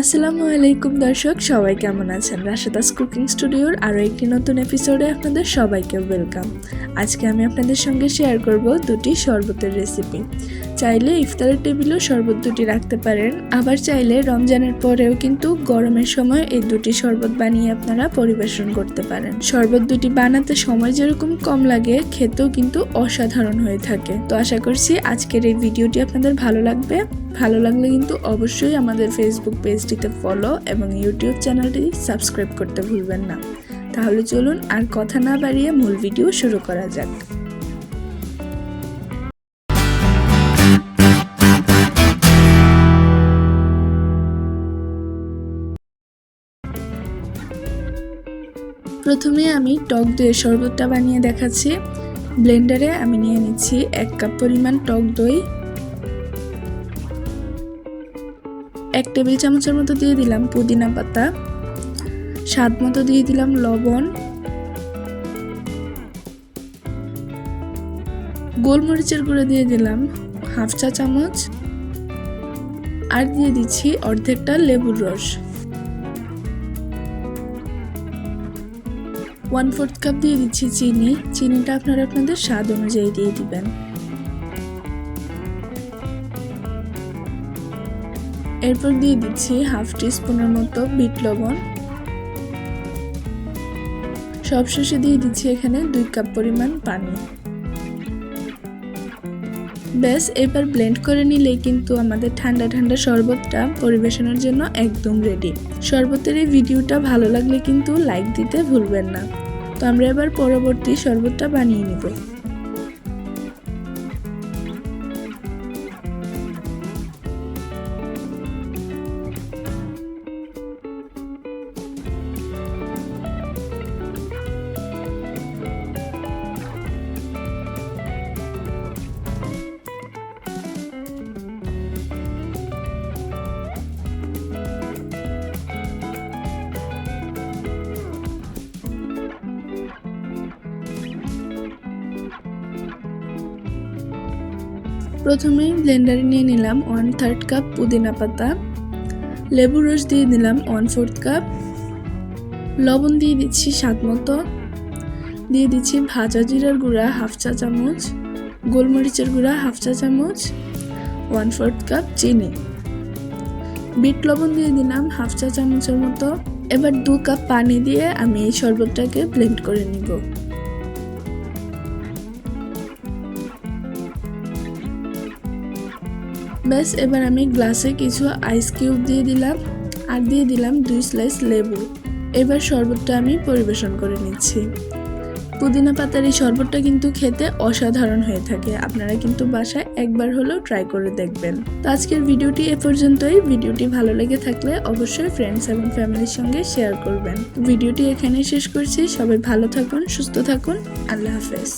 আসসালামু আলাইকুম দর্শক, সবাই কেমন আছেন? রাশেদাস কুকিং স্টুডিওর আরও একটি নতুন এপিসোডে আপনাদের সবাইকে ওয়েলকাম আজকে আমি আপনাদের সঙ্গে শেয়ার করব দুটি শরবতের রেসিপি চাইলে ইফতারের টেবিলেও শরবত দুটি রাখতে পারেন, আবার চাইলে রমজানের পরেও কিন্তু গরমের সময় এই দুটি শরবত বানিয়ে আপনারা পরিবেশন করতে পারেন। শরবত দুটি বানাতে সময় যেরকম কম লাগে, খেতেও কিন্তু অসাধারণ হয়ে থাকে। তো আশা করছি আজকের এই ভিডিওটি আপনাদের ভালো লাগবে। ভালো লাগলে কিন্তু অবশ্যই আমাদের ফেসবুক পেজটিতে ফলো এবং ইউটিউব চ্যানেলটি সাবস্ক্রাইব করতে ভুলবেন না। তাহলে চলুন আর কথা না বাড়িয়ে মূল ভিডিও শুরু করা যাক। প্রথমে আমি টক দইয়ের শরবতটা বানিয়ে দেখাচ্ছি। ব্লেন্ডারে আমি নিয়ে নিচ্ছি এক কাপ পরিমাণ টক দই এক টেবিল চামচের মতো দিয়ে দিলাম পুদিনা পাতা। স্বাদ মতো দিয়ে দিলাম লবণ। গোলমরিচের গুঁড়ো দিয়ে দিলাম হাফ চা চামচ। আর দিয়ে দিচ্ছি অর্ধেকটা লেবুর রস। ওয়ান ফোর্থ কাপ দিয়ে দিচ্ছি চিনি। চিনিটা আপনারা আপনাদের স্বাদ অনুযায়ী দিয়ে দিবেন। এরপর দিয়ে দিচ্ছি হাফ টি স্পুনের মতো বিট লবণ। সবশেষে দিয়ে দিচ্ছি এখানে দুই কাপ পরিমাণ পানি। ব্যাস, এবার ব্লেন্ড করে নিলেই কিন্তু আমাদের ঠান্ডা ঠান্ডা শরবতটা পরিবেশনের জন্য একদম রেডি শরবতের এই ভিডিওটা ভালো লাগলে কিন্তু লাইক দিতে ভুলবেন না। তো আমরা এবার পরবর্তী শরবতটা বানিয়ে নিব। প্রথমেই ব্লেন্ডারে নিয়ে নিলাম ওয়ান থার্ড কাপ পুদিনা পাতা লেবু রস দিয়ে দিলাম ওয়ান ফোর্থ কাপ লবণ দিয়ে দিচ্ছি স্বাদ মতো, দিয়ে দিচ্ছি ভাজা জিরার গুঁড়া হাফ চা চামচ, গোলমরিচের গুঁড়া হাফ চা চামচ ওয়ান ফোর্থ কাপ চিনি। বিট লবণ দিয়ে দিলাম হাফ চা চামচের মতো। এবার দু কাপ পানি দিয়ে আমি এই শরবতটাকে ব্লেন্ড করে নিব। ব্যাস এবার আমি গ্লাসে কিছু আইস কিউব দিয়ে দিলাম আর দিয়ে দিলাম দুই স্লাইস লেবু। এবার শরবতটা আমি পরিবেশন করে নিচ্ছি। পুদিনা পাতার এই শরবতটা কিন্তু খেতে অসাধারণ হয়ে থাকে। আপনারা কিন্তু বাসায় একবার হলেও ট্রাই করে দেখবেন। তো আজকের ভিডিওটি এ পর্যন্তই। ভিডিওটি ভালো লেগে থাকলে অবশ্যই ফ্রেন্ডস এবং ফ্যামিলির সঙ্গে শেয়ার করবেন। ভিডিওটি এখানেই শেষ করছি। সবাই ভালো থাকুন, সুস্থ থাকুন। আল্লাহ হাফেজ।